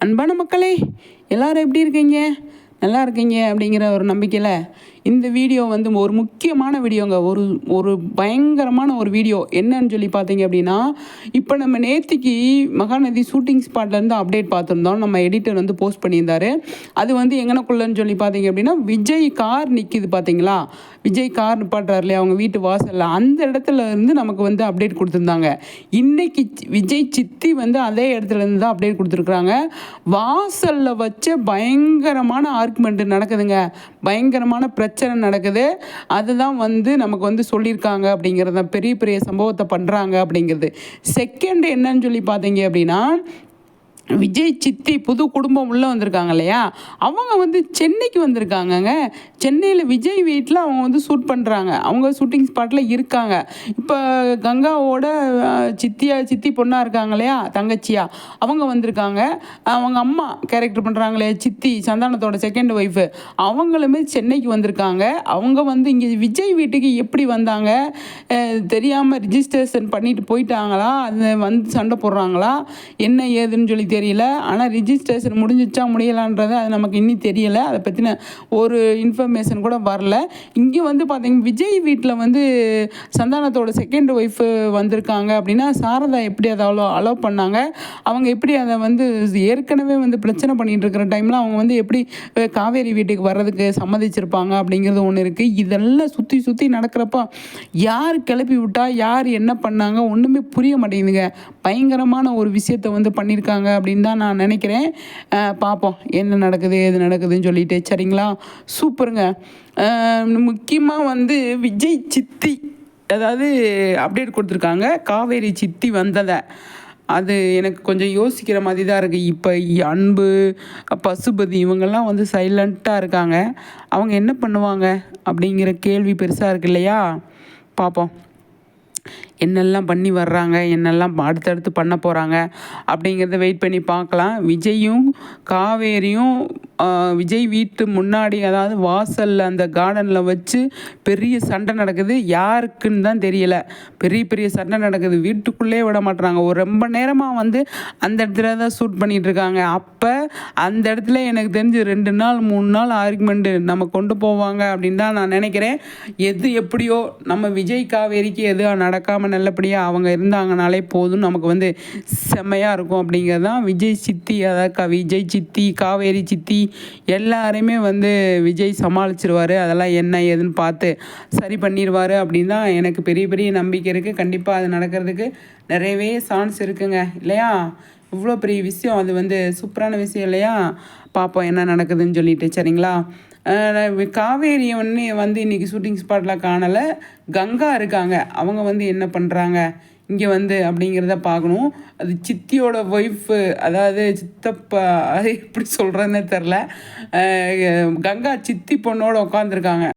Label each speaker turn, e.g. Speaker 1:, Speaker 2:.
Speaker 1: அன்பான மக்களே எல்லோரும் எப்படி இருக்கீங்க? நல்லா இருக்கீங்க அப்படிங்கிற ஒரு நம்பிக்கையில் இந்த வீடியோ வந்து ஒரு முக்கியமான வீடியோங்க. ஒரு ஒரு பயங்கரமான ஒரு வீடியோ. என்னன்னு சொல்லி பார்த்தீங்க அப்படின்னா இப்போ நம்ம நேத்திக்கு மகாநதி ஷூட்டிங் ஸ்பாட்லேருந்து அப்டேட் பார்த்துருந்தோம். நம்ம எடிட்டர் வந்து போஸ்ட் பண்ணியிருந்தாரு. அது வந்து எங்கனக்குள்ளன்னு சொல்லி பார்த்தீங்க அப்படின்னா விஜய் கார் நிற்கிது பார்த்தீங்களா? விஜய் கார் நிப்பாட்டுறாரு இல்லையா? அவங்க வீட்டு வாசலில். அந்த இடத்துல இருந்து நமக்கு வந்து அப்டேட் கொடுத்துருந்தாங்க. இன்னைக்கு சி- விஜய் சித்தி வந்து அதே இடத்துல இருந்து தான் அப்டேட் கொடுத்துருக்குறாங்க. வாசலில் வச்ச பயங்கரமான ஆர்குமெண்ட் நடக்குதுங்க. பயங்கரமான பிரச்சனை பிரச்சனை நடக்குது. அதுதான் வந்து நமக்கு வந்து சொல்லியிருக்காங்க அப்படிங்கிறது பெரிய பெரிய சம்பவத்தை பண்ணுறாங்க அப்படிங்கிறது. செகண்ட் என்னன்னு சொல்லி பார்த்தீங்க அப்படின்னா விஜய் சித்தி புது குடும்பம் உள்ளே வந்திருக்காங்க இல்லையா? அவங்க வந்து சென்னைக்கு வந்திருக்காங்கங்க. சென்னையில் விஜய் வீட்டில் அவங்க வந்து ஷூட் பண்ணுறாங்க அவங்க ஷூட்டிங் ஸ்பாட்டில் இருக்காங்க. இப்போ கங்காவோட சித்தியா சித்தி பொண்ணாக இருக்காங்க இல்லையா? தங்கச்சியா. அவங்க வந்திருக்காங்க. அவங்க அம்மா கேரக்டர் பண்ணுறாங்களே சித்தி சந்தானத்தோட செகண்ட் ஒய்ஃபு அவங்களுமே சென்னைக்கு வந்திருக்காங்க. அவங்க வந்து இங்கே விஜய் வீட்டுக்கு எப்படி வந்தாங்க? தெரியாமல் ரிஜிஸ்ட்ரேஷன் பண்ணிட்டு போயிட்டாங்களா? அது வந்து சண்டை போடுறாங்களா? என்ன ஏதுன்னு சொல்லி தெரியல. ஆனால் ரிஜிஸ்ட்ரேஷன் முடிஞ்சிச்சா முடியலான்றது அது நமக்கு இன்னும் தெரியலை. அதை பற்றின ஒரு இன்ஃபர்மேஷன் கூட வரல. இங்கே வந்து பார்த்தீங்கன்னா விஜய் வீட்டில் வந்து சந்தானத்தோட செகண்ட் ஒய்ஃபு வந்திருக்காங்க அப்படின்னா சாரதா எப்படி அதை அலோ அலோவ் பண்ணாங்க? அவங்க எப்படி அதை வந்து ஏற்கனவே வந்து பிரச்சனை பண்ணிகிட்டு இருக்கிற டைமில் அவங்க வந்து எப்படி காவேரி வீட்டுக்கு வர்றதுக்கு சம்மதிச்சிருப்பாங்க அப்படிங்கிறது ஒன்று இருக்குது இதெல்லாம் சுற்றி சுற்றி நடக்கிறப்ப யார் கிளப்பி விட்டா யார் என்ன பண்ணாங்க ஒன்றுமே புரிய மாட்டேங்குதுங்க. பயங்கரமான ஒரு விஷயத்தை வந்து பண்ணியிருக்காங்க அப்படின்னு தான் நான் நினைக்கிறேன். பார்ப்போம் என்ன நடக்குது எது நடக்குதுன்னு சொல்லிட்டு. சரிங்களா? சூப்பருங்க. முக்கியமாக வந்து விஜய் சித்தி அதாவது அப்டேட் கொடுத்துருக்காங்க. காவேரி சித்தி வந்ததை. அது எனக்கு கொஞ்சம் யோசிக்கிற மாதிரி தான் இருக்குது இப்போ அன்பு பசுபதி இவங்கெல்லாம் வந்து சைலண்ட்டாக இருக்காங்க. அவங்க என்ன பண்ணுவாங்க? அப்படிங்கிற கேள்வி பெருசாக இருக்கு இல்லையா? பார்ப்போம் என்னெல்லாம் பண்ணி வர்றாங்க என்னெல்லாம் அடுத்தடுத்து பண்ண போகிறாங்க அப்படிங்கிறத வெயிட் பண்ணி பார்க்கலாம். விஜயும் காவேரியும் விஜய் வீட்டு முன்னாடி அதாவது வாசலில் அந்த கார்டனில் வச்சு பெரிய சண்டை நடக்குது. யாருக்குன்னு தான் தெரியலை. பெரிய பெரிய சண்டை நடக்குது. வீட்டுக்குள்ளே விட மாட்டுறாங்க ஒரு ரொம்ப நேரமாக வந்து அந்த இடத்துல தான் ஷூட் பண்ணிகிட்ருக்காங்க அப்போ அந்த இடத்துல எனக்கு தெரிஞ்சு ரெண்டு நாள் மூணு நாள் ஆர்குமெண்ட்டு நம்ம கொண்டு போவாங்க அப்படின்னு தான் நான் நினைக்கிறேன். எது எப்படியோ நம்ம விஜய் காவேரிக்கு எது மறக்காமல் நல்லபடியாக அவங்க இருந்தாங்கனாலே போதும் நமக்கு வந்து செம்மையாக இருக்கும் அப்படிங்கிறது தான் விஜய் சித்தி அதாவது க- விஜய் சித்தி காவேரி சித்தி எல்லாருமே வந்து விஜய் சமாளிச்சிருவாரு. அதெல்லாம் என்ன ஏதுன்னு பார்த்து சரி பண்ணிடுவார் அப்படின்னு தான் எனக்கு பெரிய பெரிய நம்பிக்கை இருக்குது கண்டிப்பாக அது நடக்கிறதுக்கு நிறையவே சான்ஸ் இருக்குங்க. இல்லையா? இவ்வளோ பெரிய விஷயம் அது வந்து சூப்பரான விஷயம் இல்லையா? பார்ப்போம் என்ன நடக்குதுன்னு சொல்லிட்டு சரிங்களா? காவேரி ஒன்று வந்து இன்றைக்கி ஷூட்டிங் ஸ்பாட்டில் காணலை. கங்கா இருக்காங்க. அவங்க வந்து என்ன பண்ணுறாங்க இங்கே வந்து அப்படிங்கிறத பார்க்கணும். அது சித்தியோட ஒய்ஃபு அதாவது சித்தப்பா அது எப்படி சொல்கிறதுனே தெரில கங்கா சித்தி பொண்ணோடு உட்காந்துருக்காங்க